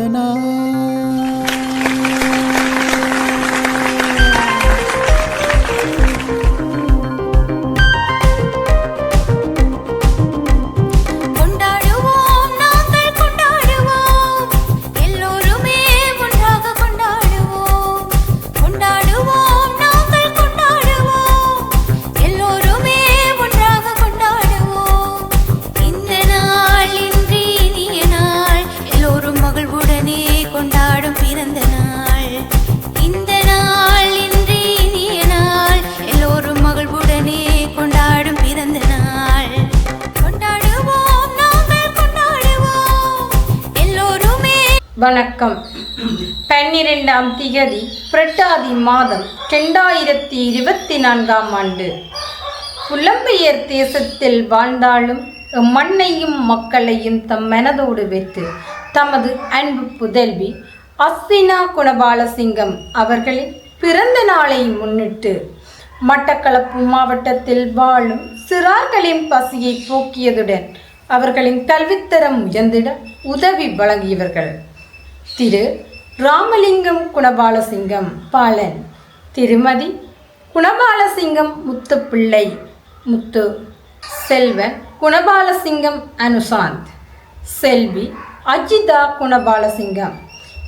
பிறந்த வணக்கம். பன்னிரெண்டாம் திகதி புரட்டாதி மாதம் ரெண்டாயிரத்தி இருபத்தி நான்காம் ஆண்டு. புலம்பெயர் தேசத்தில் வாழ்ந்தாலும் மண்ணையும் மக்களையும் தம் மனதோடு வைத்து தமது அன்பு புதல்வி அஸ்வினா குணபாலசிங்கம் அவர்களின் பிறந்த நாளை முன்னிட்டு மட்டக்களப்பு மாவட்டத்தில் வாழும் சிறார்களின் பசியை போக்கியதுடன் அவர்களின் கல்வித்தரம் உயர்ந்திட உதவி வழங்கியவர்கள். திரு ராமலிங்கம் குணபாலசிங்கம் பாலன். திருமதி குணபாலசிங்கம் முத்துப்பிள்ளை. முத்து செல்வன் குணபாலசிங்கம் அனுசாந்த். செல்வி அஜிதா குணபாலசிங்கம்.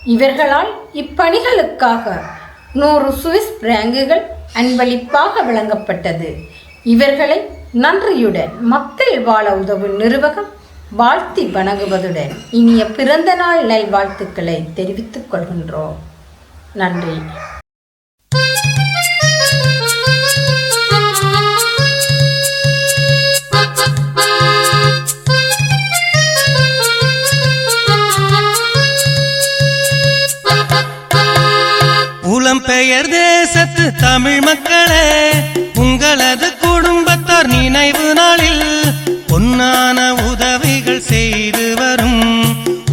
இவர்களால் இப்பணிகளுக்காக நூறு சுவிஸ் பிராங்குகள் அன்பளிப்பாக வழங்கப்பட்டது. இவர்களை நன்றியுடன் மக்கள் வாழ உதவும் நிறுவகம் வாழ்த்தி வணங்குவதுடன் இனிய பிறந்த நாள் நல்வாழ்த்துக்களை தெரிவித்துக் கொள்கின்றோம். நன்றி. புலம்பெயர் தேசத்து தமிழ் மக்களே உங்களது குடும்பத்தார் நினைவு நாளில் பொன்னான உதவிகள் செய்து வரும்.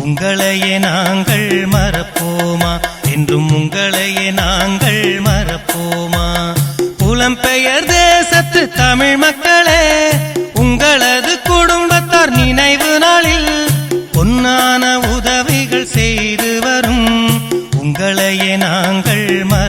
உங்களையே நாங்கள் மறப்போமா? என்றும் உங்களையே நாங்கள் மறப்போமா? புலம்பெயர் தேசத்து தமிழ் மக்களே உங்களது குடும்பத்தார் நினைவு நாளில் பொன்னான உதவிகள் செய்து வரும். உங்களையே நாங்கள்